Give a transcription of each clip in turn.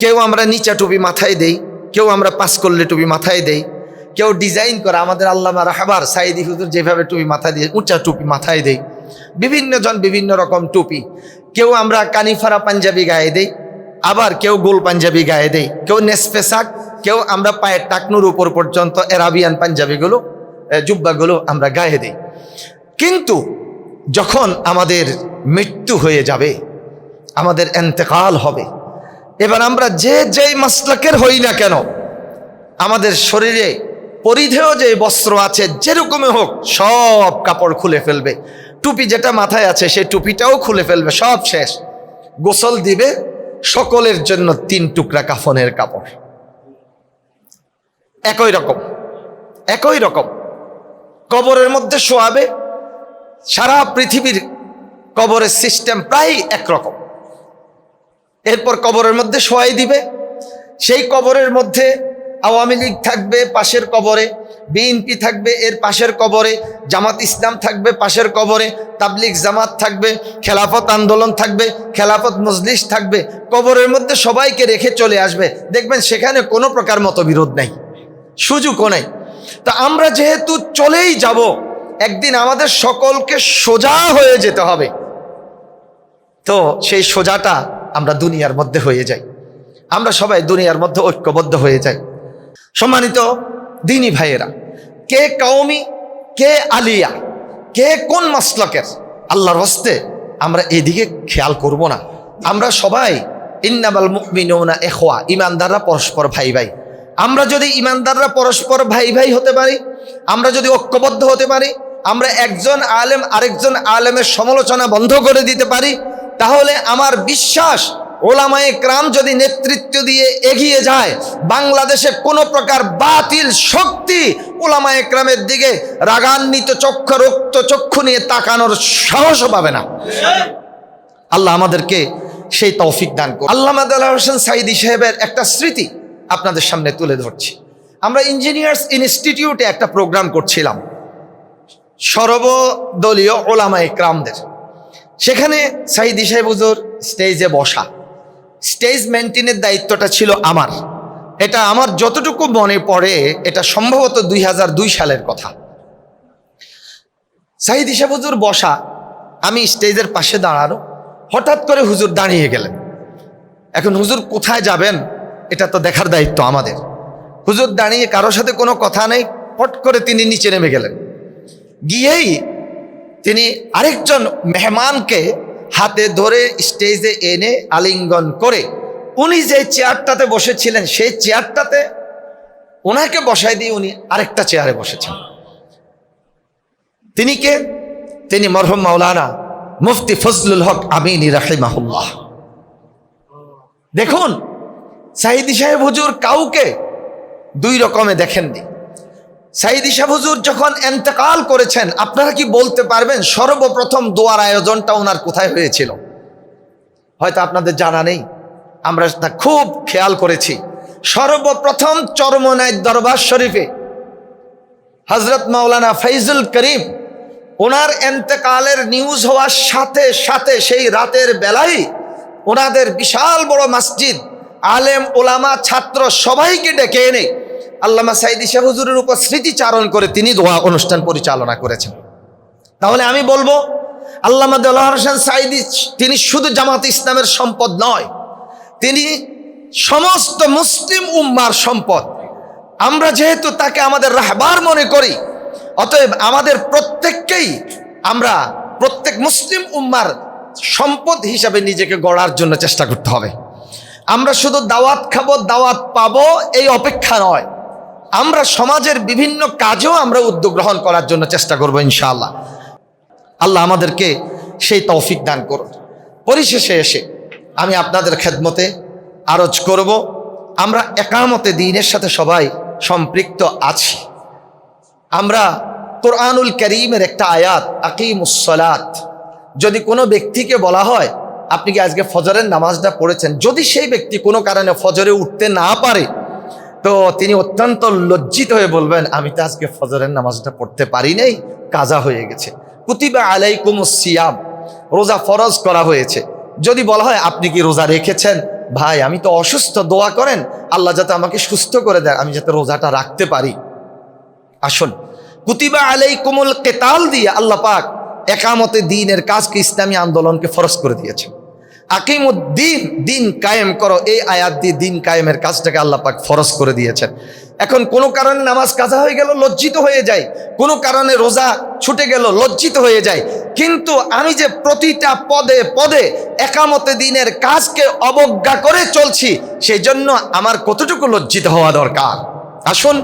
কেউ আমরা নিচা টুপি মাথায় দেই, কেউ আমরা পাস করলে টুপি মাথায় দেই, কেউ ডিজাইন করে আমাদের আল্লামা রাহাবার সাইদি হুজুর যেভাবে টুপি মাথায় দিয়ে উঁচা টুপি মাথায় দেই, বিভিন্ন জন বিভিন্ন রকম টুপি, কেউ আমরা কানিফারা পাঞ্জাবি গায়ে দেই, আবার কেউ গোল পাঞ্জাবি গায়ে দেই, কেউ নেসপেশাক কেউ আমরা পায়ের টাকনুর উপর পর্যন্ত এরাবিয়ান পাঞ্জাবিগুলো জুব্বাগুলো আমরা গায়ে দিই। কিন্তু যখন আমাদের মৃত্যু হয়ে যাবে, আমাদের এন্তেকাল হবে এবার আমরা যে যেই মাসলাকের হই না কেন, আমাদের শরীরে পরিধেয় যে বস্ত্র আছে, যেরকমই হোক, সব কাপড় খুলে ফেলবে। টুপি যেটা মাথায় আছে, সেই টুপিটাও খুলে ফেলবে, সব শেষ। গোসল দিবে সকলের জন্য তিন টুকরা কাফনের কাপড়। একই রকম একই রকম। কবরের মধ্যে শোয়াবে, সারা পৃথিবীর কবরের সিস্টেম প্রায় একরকম। এরপর কবরের মধ্যে শোয়াই দিবে। সেই কবরের মধ্যে আওয়ামী লীগ থাকবে পাশের কবরে, বিএনপি থাকবে এর পাশের কবরে, জামাত ইসলাম থাকবে পাশের কবরে, তাবলিগ জামাত থাকবে, খেলাফত আন্দোলন থাকবে, খেলাফত মজলিস থাকবে। কবরের মধ্যে সবাইকে রেখে চলে আসবে। দেখবেন সেখানে কোনো প্রকার মতবিরোধ নাই, সুযোগও নাই। তা আমরা যেহেতু চলেই যাব, একদিন আমাদের সকলকে সোজা হয়ে যেতে হবে। তো সেই সোজাটা আমরা দুনিয়ার মধ্যে হয়ে যাই। আমরা সবাই দুনিয়ার মধ্যে ঐক্যবদ্ধ হয়ে যাই। সম্মানিত দিনী ভাইয়েরা, কে কওমি, কে আলিয়া, কে কোন মাসলকের আল্লাহর হস্তে আমরা এদিকে খেয়াল করব না। আমরা সবাই ইন্নামাল মুকমিনুনা এখোয়া ইমানদাররা পরস্পর ভাই ভাই। আমরা যদি ইমানদাররা পরস্পর ভাই ভাই হতে পারি, আমরা যদি ঐক্যবদ্ধ হতে পারি, আমরা একজন আলেম আরেকজন আলেমের সমালোচনা বন্ধ করে দিতে পারি তাহলে আমার বিশ্বাস ওলামায়ে ক্রাম যদি নেতৃত্ব দিয়ে এগিয়ে যায়, বাংলাদেশে কোনো প্রকার বাতিল শক্তি ওলামায়ে ক্রামের দিকে রাগান্বিত চক্ষু, রক্ত চক্ষু নিয়ে তাকানোর সাহসও পাবে না। আল্লাহ আমাদেরকে সেই তৌফিক দান করুন। আল্লাহ হোসেন সাইদি সাহেবের একটা স্মৃতি আপনাদের সামনে তুলে ধরছি। আমরা ইঞ্জিনিয়ার্স ইনস্টিটিউটে একটা প্রোগ্রাম করছিলাম। সর্বদলীয় ওলামা ইকরামদের সেখানে সাইদি সাহেব হুজুর স্টেজে বসা। স্টেজ মেনটেনের দায়িত্বটা ছিল আমার। এটা আমার যতটুকু মনে পড়ে, এটা সম্ভবত দুই হাজার দুই সালের কথা। সাহেব হুজুর বসা, আমি স্টেজের পাশে দাঁড়ানো। হঠাৎ করে হুজুর দাঁড়িয়ে গেলেন। এখন হুজুর কোথায় যাবেন, এটা তো দেখার দায়িত্ব আমাদের। হুজুর দাঁড়িয়ে কারোর সাথে কোনো কথা নেই, পট করে তিনি নিচে নেমে গেলেন। গিয়েই তিনি আরেকজন মেহমানকে হাতে ধরে স্টেজে এনে আলিঙ্গন করে, উনি যে চেয়ারটাতে বসেছিলেন, সেই চেয়ারটাতে ওনাকে বসাই দিয়ে উনি আরেকটা চেয়ারে বসেছেন। তিনি কে? তিনি মরহম মাওলানা মুফতি ফজলুল হক আমিনী রাহিমাহুল্লাহ। দেখুন, সাইদি সাহেব হুজুর কাউকে দুই রকমে দেখেননি। সাইদি সাহেব হুজুর যখন এন্তেকাল করেছেন, আপনারা কি বলতে পারবেন সর্বপ্রথম দোয়ার আয়োজনটা ওনার কোথায় হয়েছিল? হয়তো আপনাদের জানা নেই, আমরা তা খুব খেয়াল করেছি। সর্বপ্রথম চরমনায় দরবার শরীফে হজরত মাওলানা ফাইজুল করিম ওনার এন্তেকালের নিউজ হওয়ার সাথে সাথে সেই রাতের বেলায় ওনাদের বিশাল বড় মসজিদ, আলেম, ওলামা, ছাত্র সবাইকে ডেকে এনে আল্লামা সাইদি শাহ হুজুরের উপর স্মৃতিচারণ করে তিনি দোয়া অনুষ্ঠান পরিচালনা করেছেন। তাহলে আমি বলব, আল্লামা দেলার হোসেন সাইদি তিনি শুধু জামাত ইসলামের সম্পদ নয়, তিনি সমস্ত মুসলিম উম্মার সম্পদ। আমরা যেহেতু তাকে আমাদের রাহবার মনে করি, অতএব আমাদের প্রত্যেককেই আমরা প্রত্যেক মুসলিম উম্মার সম্পদ হিসাবে নিজেকে গড়ার জন্য চেষ্টা করতে হবে। আমরা শুধু দাওয়াত খাব, দাওয়াত পাবো, এই অপেক্ষা নয়। আমরা সমাজের বিভিন্ন কাজেও আমরা উদ্যোগ গ্রহণ করার জন্য চেষ্টা করব ইনশাআল্লাহ। আল্লাহ আমাদেরকে সেই তৌফিক দান করুন। পরিশেষে এসে আমি আপনাদের খেদমতে আরজ করব। আমরা একামতে দিনের সাথে সবাই সম্পৃক্ত আছি। আমরা কোরআনুল করিমের একটা আয়াত আকিমুসলাত যদি কোনো ব্যক্তিকে বলা হয়, আপনি কি আজকে ফজরের নামাজটা পড়েছেন? যদি সেই ব্যক্তি কোনো কারণে ফজরে উঠতে না পারে তো তিনি অত্যন্ত লজ্জিত হয়ে বলবেন, আমি তো আজকে ফজরের নামাজটা পড়তে পারি নাই, কাজা হয়ে গেছে। কুতিবা আলাইকুম সিয়াম, রোজা ফরজ করা হয়েছে। যদি বলা হয়, আপনি কি রোজা রেখেছেন? ভাই, আমি তো অসুস্থ, দোয়া করেন। আল্লাহ যাতে আমাকে সুস্থ করে দেয়, আমি যাতে রোজাটা রাখতে পারি। আসুন। কুতিবা আলাই কোমল কেতাল দিয়ে আল্লাহ পাক একামতে দিনের কাজকে, ইসলামী আন্দোলনকে ফরজ করে দিয়েছে আকিমুদ্দিন, দিন কায়েম করো। এই আয়াত দিয়ে দিন কায়েমের কাজটাকে আল্লাহ পাক ফরজ করে দিয়েছেন। এখন কোনো কারণে নামাজ কাজা হয়ে গেল, লজ্জিত হয়ে যায়। কোনো কারণে রোজা ছুটে গেল, লজ্জিত হয়ে যায়। কিন্তু আমি যে প্রতিটা পদে পদে একামতে দিনের কাজকে অবজ্ঞা করে চলছি সেই জন্য আমার কতটুকু লজ্জিত হওয়া দরকার? আসুন,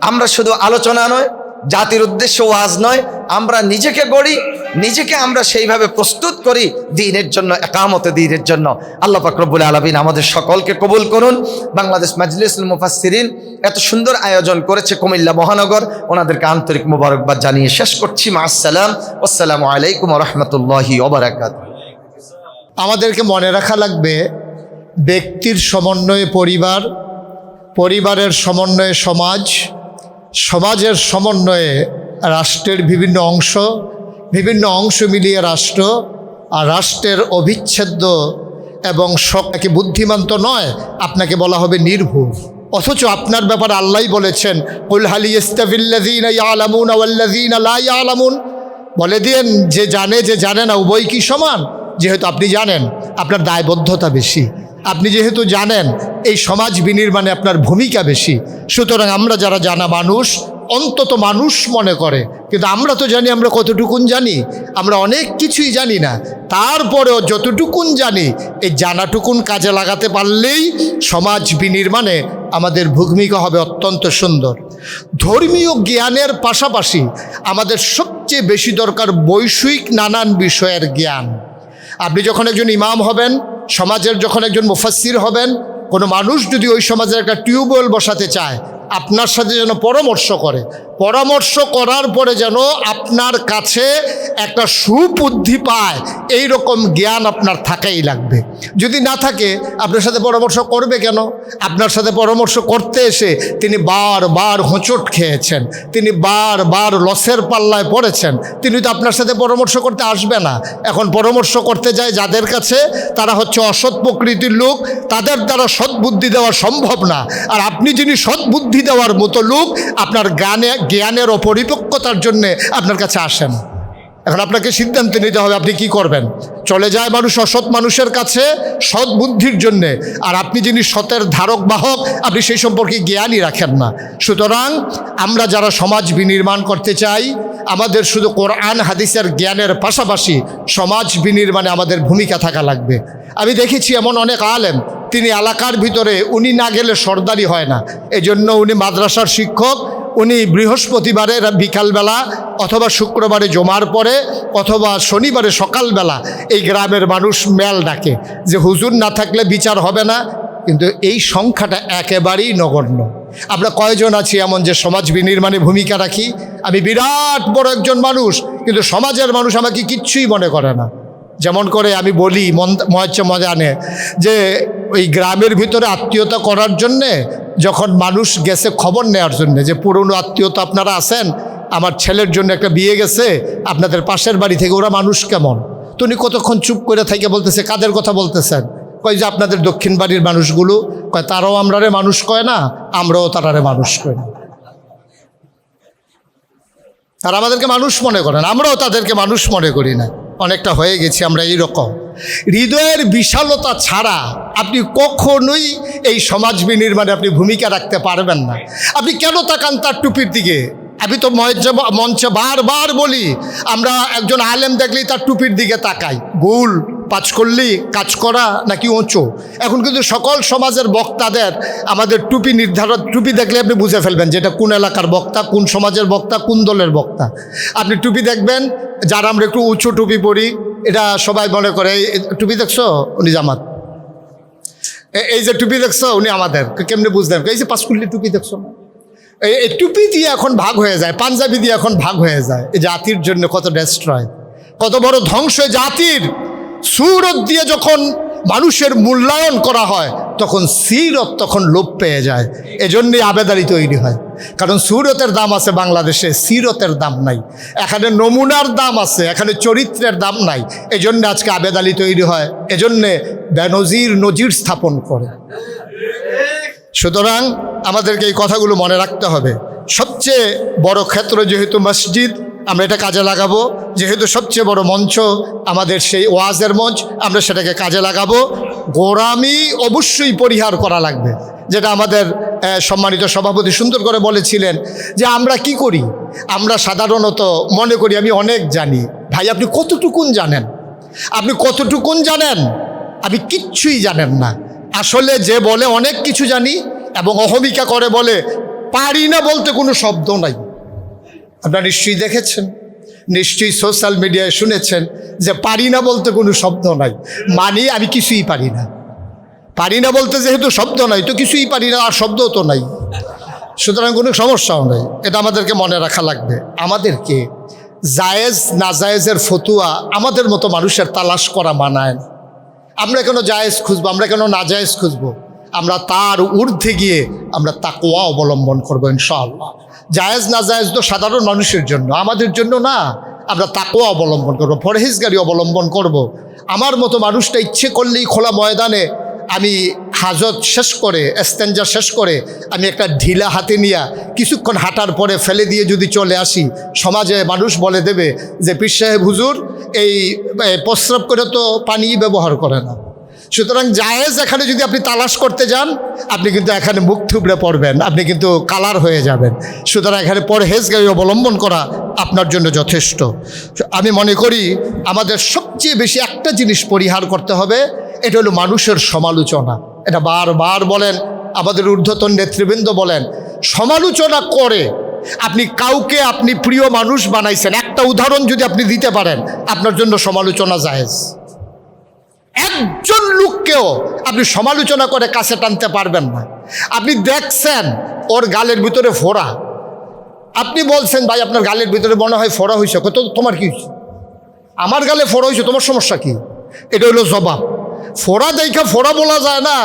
আমরা শুধু আলোচনা নয়, জাতির উদ্দেশ্য ওয়াজ নয়, আমরা নিজেকে গড়ি নিজেকে আমরা সেইভাবে প্রস্তুত করি দিনের জন্য, একামতে দিনের জন্য। আল্লাহ ফাকরবুল আলমিন আমাদের সকলকে কবুল করুন। বাংলাদেশ মাজলিসুল মুফাসসিরিন এত সুন্দর আয়োজন করেছে কুমিল্লা মহানগর। ওনাদেরকে আন্তরিক মুবারকবাদ জানিয়ে শেষ করছি। মা আসসালাম। আসসালামু আলাইকুম রহমতুল্লাহি ওবরাকাত আমাদেরকে মনে রাখা লাগবে, ব্যক্তির সমন্বয়ে পরিবার, পরিবারের সমন্বয়ে সমাজ, সমাজের সমন্বয়ে রাষ্ট্রের বিভিন্ন অংশ বিভিন্ন অংশ মিলিয়ে রাষ্ট্র আর রাষ্ট্রের অবিচ্ছেদ্য এবং সবকে বুদ্ধিমান তো নয়, আপনাকে বলা হবে নির্ভুল। অথচ আপনার ব্যাপারে আল্লাহ বলেছেন বলে দিন যে জানে যে জানে না, উভয় কি সমান? যেহেতু আপনি জানেন, আপনার দায়বদ্ধতা বেশি। আপনি যেহেতু জানেন, এই সমাজ বিনির্মাণে আপনার ভূমিকা বেশি। সুতরাং আমরা যারা জানা মানুষ অন্তত মানুষ মনে করে। কিন্তু আমরা তো জানি, আমরা কতটুকুন জানি, আমরা অনেক কিছুই জানি না। তারপরেও যতটুকুন জানি, এই জানাটুকুন কাজে লাগাতে পারলেই সমাজ বিনির্মাণে আমাদের ভূমিকা হবে অত্যন্ত সুন্দর। ধর্মীয় জ্ঞানের পাশাপাশি আমাদের সবচেয়ে বেশি দরকার বৈষয়িক নানান বিষয়ের জ্ঞান। আপনি যখন একজন ইমাম হবেন, সমাজের যখন একজন মুফাসির হবেন, কোনো মানুষ যদি ওই সমাজের একটা টিউবওয়েল বসাতে চায় আপনার সাথে যেন পরামর্শ করে। পরামর্শ করার পরে যেন আপনার কাছে একটা সুবুদ্ধি পায় এই রকম জ্ঞান আপনার থাকাই লাগবে। যদি না থাকে, আপনার সাথে পরামর্শ করবে কেন? আপনার সাথে পরামর্শ করতে এসে তিনি বারবার হোঁচট খেয়েছেন, তিনি বারবার লসের পাল্লায় পড়েছেন, তিনি তো আপনার সাথে পরামর্শ করতে আসবে না। এখন পরামর্শ করতে যায় যাদের কাছে, তারা হচ্ছে অসৎ প্রকৃতির লোক, তাদের দ্বারা সৎবুদ্ধি দেওয়া সম্ভব না। আর আপনি যিনি সৎবুদ্ধি দেওয়ার মতো লোক, আপনার জ্ঞানে জ্ঞানের অপরিপক্কতার জন্যে আপনার কাছে আসেন। এখন আপনাকে সিদ্ধান্ত নিতে হবে, আপনি কি করবেন? চলে যায় মানুষ অসৎ মানুষের কাছে সৎ বুদ্ধির জন্যে, আর আপনি যিনি সতের ধারক বাহক, আপনি সেই সম্পর্কে জ্ঞানই রাখেন না। সুতরাং আমরা যারা সমাজ বিনির্মাণ করতে চাই, আমাদের শুধু কোরআন, হাদিসের জ্ঞানের পাশাপাশি সমাজ বিনির্মাণে আমাদের ভূমিকা থাকা লাগবে। আমি দেখেছি এমন অনেক আলেম, তিনি এলাকার ভিতরে উনি না গেলে সর্দারি হয় না। এজন্য উনি মাদ্রাসার শিক্ষক উনি বৃহস্পতিবারে বিকালবেলা অথবা শুক্রবারে জমার পরে অথবা শনিবারে সকালবেলা এই গ্রামের মানুষ মেল ডাকে যে, হুজুর না থাকলে বিচার হবে না। কিন্তু এই সংখ্যাটা একেবারেই নগণ্য। আমরা কয়জন আছি এমন যে, সমাজ বিনির্মাণে ভূমিকা রাখি? আমি বিরাট বড় একজন মানুষ, কিন্তু সমাজের মানুষ আমাকে কিচ্ছুই মনে করে না। যেমন করে আমি বলি মন মহচ্ছে মজা আনে যে, ওই গ্রামের ভিতরে আত্মীয়তা করার জন্যে যখন মানুষ গেছে খবর নেওয়ার জন্যে যে পুরনো আত্মীয় তো আপনারা আছেন, আমার ছেলের জন্য একটা বিয়ে গেছে, আপনাদের পাশের বাড়ি থেকে ওরা মানুষ কেমন? তো উনি কতক্ষণ চুপ করে থেকে বলতেছে, কাদের কথা বলতেছেন? কয় যে আপনাদের দক্ষিণ বাড়ির মানুষগুলো, কয় তারাও আমরারে মানুষ কয় না, আমরাও তারারে মানুষ কয় না। তারা আমাদেরকে মানুষ মনে করেন আমরাও তাদেরকে মানুষ মনে করি না। অনেকটা হয়ে গেছি আমরা এই রকম। হৃদয়ের বিশালতা ছাড়া আপনি কখনোই এই সমাজ বিনির্মাণে আপনি ভূমিকা রাখতে পারবেন না। আপনি কেন তাকান তার টুপির দিকে? আমি তো মঞ্চে মঞ্চে বারবার বলি, আমরা একজন আলেম দেখলেই তার টুপির দিকে তাকাই। গোল, পাঁচ করলি, কাজ করা নাকি উঁচু? এখন কিন্তু সকল সমাজের বক্তাদের আমাদের টুপি নির্ধারণ, টুপি দেখলে আপনি বুঝে ফেলবেন যে এটা কোন এলাকার বক্তা, কোন সমাজের বক্তা, কোন দলের বক্তা। আপনি টুপি দেখবেন, যারা আমরা একটু উঁচু টুপি পরি এটা সবাই মনে করে টুপি দেখছ? উনি জামাত। এই যে টুপি দেখছ, উনি আমাদের। কেমনি বুঝলেন? এই যে পাঁচকুল্লি টুপি দেখছ? এই টুপি দিয়ে এখন ভাগ হয়ে যায়, পাঞ্জাবি দিয়ে এখন ভাগ হয়ে যায়। এই জাতির জন্য কত ডেস্ট্রয় কত বড় ধ্বংস জাতির। সুরত দিয়ে যখন মানুষের মূল্যায়ন করা হয়, তখন সিরত তখন লোপ পেয়ে যায়। এজন্যই আবেদারি তৈরি হয়। কারণ সুরতের দাম আছে বাংলাদেশে, সিরতের দাম নাই। এখানে নমুনার দাম আছে, এখানে চরিত্রের দাম নাই। এজন্য আজকে আবেদালি তৈরি হয়। এজন্যে বেনজির নজির স্থাপন করে। সুতরাং আমাদেরকে এই কথাগুলো মনে রাখতে হবে। সবচেয়ে বড় ক্ষেত্র যেহেতু মসজিদ আমরা এটা কাজে লাগাবো। যেহেতু সবচেয়ে বড় মঞ্চ আমাদের সেই ওয়াজের মঞ্চ, আমরা সেটাকে কাজে লাগাবো। গোরামি অবশ্যই পরিহার করা লাগবে। যেটা আমাদের সম্মানিত সভাপতি সুন্দর করে বলেছিলেন যে আমরা কি করি? আমরা সাধারণত মনে করি, আমি অনেক জানি। ভাই, আপনি কতটুকুন জানেন? আপনি কতটুকুন জানেন? আপনি কিচ্ছুই জানেন না। আসলে যে বলে অনেক কিছু জানি এবং অহমিকা করে বলে, পারি না বলতে কোনো শব্দ নাই। আপনারা নিশ্চয়ই দেখেছেন, নিশ্চয়ই সোশ্যাল মিডিয়ায় শুনেছেন যে পারি না বলতে কোনো শব্দ নাই। মানি আমি কিছুই পারি না। পারি না বলতে যেহেতু শব্দ নাই, তো কিছুই পারি না, আর শব্দও তো নাই। সুতরাং কোনো সমস্যাও নাই। এটা আমাদেরকে মনে রাখা লাগবে। আমাদেরকে জায়েজ নাজায়েজের ফতুয়া আমাদের মতো মানুষের তালাশ করা মানায় না। আমরা কেন জায়েজ খুঁজবো? আমরা কেন না নাজায়েজ খুঁজবো? আমরা তার ঊর্ধ্বে গিয়ে আমরা তাকোয়া অবলম্বন করব, ইনশাআল্লাহ। জায়েজ নাজায়েজ তো সাধারণ মানুষের জন্য। আমাদের জন্য না। আমরা তাকেও অবলম্বন করব, পরহেজগারি অবলম্বন করব। আমার মতো মানুষটা ইচ্ছে করলেই খোলা ময়দানে আমি হাজত শেষ করে এস্তেঞ্জা শেষ করে, আমি একটা ঢিলা হাতে নিয়ে কিছুক্ষণ হাঁটার পরে ফেলে দিয়ে যদি চলে আসি, সমাজে মানুষ বলে দেবে যে, পীর সাহেব, হুজুর, এই প্রস্রাব করে তো পানি ব্যবহার করে না। সুতরাং জায়েজ এখানে যদি আপনি তালাশ করতে যান, আপনি কিন্তু এখানে মুখ থুবড়ে পড়বেন, আপনি কিন্তু কালার হয়ে যাবেন। সুতরাং এখানে পরহেজগারি অবলম্বন করা আপনার জন্য যথেষ্ট। আমি মনে করি আমাদের সবচেয়ে বেশি একটা জিনিস পরিহার করতে হবে, এটা হলো মানুষের সমালোচনা। এটা বারবার বলেন, আমাদের ঊর্ধ্বতন নেতৃবৃন্দ বলেন, সমালোচনা করে আপনি কাউকে আপনি প্রিয় মানুষ বানাইছেন। একটা উদাহরণ যদি আপনি দিতে পারেন, আপনার জন্য সমালোচনা জায়েজ। একজন লোককেও আপনি সমালোচনা করে কাছে টানতে পারবেন না। আপনি দেখছেন ওর গালের ভিতরে ফোড়া। আপনি বলছেন, ভাই, আপনার গালের ভিতরে মনে হয় ফোড়া হয়েছে কত, তোমার কি আমার গালে ফোড়া হয়েছে তোমার সমস্যা কি? এটা হলো জবাব। ফোড়া দেখা ফোড়া বলা যায় না।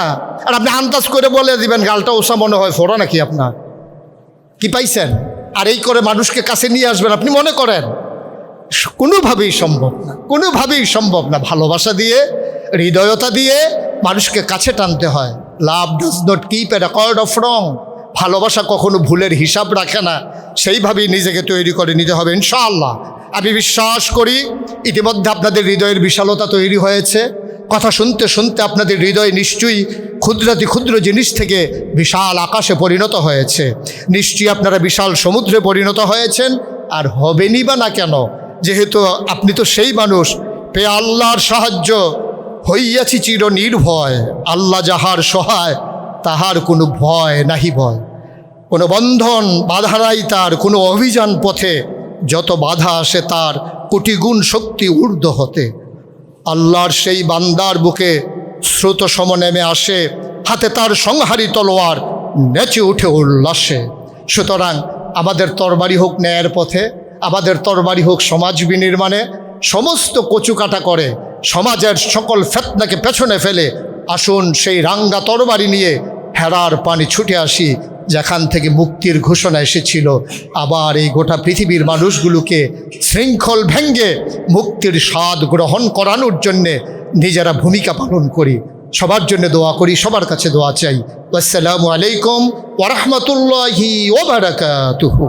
আর আপনি আন্দাজ করে বলে দিবেন, গালটা ওসা মনে হয় ফোড়া নাকি আপনার? কি পাইছেন? আর এই করে মানুষকে কাছে নিয়ে আসবেন, আপনি মনে করেন? কোনোভাবেই সম্ভব না, কোনোভাবেই সম্ভব না ভালোবাসা দিয়ে হৃদয়তা দিয়ে মানুষকে কাছে টানতে হয়। Love does not keep a record of wrong ভালোবাসা কখনো ভুলের হিসাব রাখে না। সেইভাবেই নিজেকে তৈরি করে নিতে হবে, ইনশাআল্লাহ। আমি বিশ্বাস করি, ইতিমধ্যে আপনাদের হৃদয়ের বিশালতা তৈরি হয়েছে। কথা শুনতে শুনতে আপনাদের হৃদয় নিশ্চয়ই ক্ষুদ্রাতি ক্ষুদ্র জিনিস থেকে বিশাল আকাশে পরিণত হয়েছে। নিশ্চয়ই আপনারা বিশাল সমুদ্রে পরিণত হয়েছেন, আর হবেনই বা না কেন? যেহেতু আপনি তো সেই মানুষ, পে আল্লাহর সাহায্য। হইয়াছি চির নির্ভয়। আল্লাহ যাহার সহায়, তাহার কোনো ভয় নাহি ভয়। কোনো বন্ধন বাধা নাই তার, কোনো অভিযান পথে। যত বাধা আসে তার, কোটিগুণ শক্তি ঊর্ধ্ব হতে। আল্লাহর সেই বান্দার বুকে স্রোত সম নেমে আসে, হাতে তার সংহারি তলোয়ার নেচে উঠে উল্লাসে। সুতরাং আমাদের তরবারি হোক ন্যায়ের পথে, আমাদের তরবারি হোক সমাজ বিনির্মাণে, সমস্ত কচুকাটা করে সমাজের সকল ফেতনাকে পেছনে ফেলে আসুন সেই রাঙ্গা তরবারি নিয়ে হেরার পানি ছুটে আসি, যেখান থেকে মুক্তির ঘোষণা এসেছিল। আবার এই গোটা পৃথিবীর মানুষগুলোকে শৃঙ্খল ভেঙ্গে মুক্তির স্বাদ গ্রহণ করানোর জন্যে নিজেরা ভূমিকা পালন করি। সবার জন্য দোয়া করি, সবার কাছে দোয়া চাই। আসসালামু আলাইকুম ওরহমতুল্লাহি ওবরাকাতুহু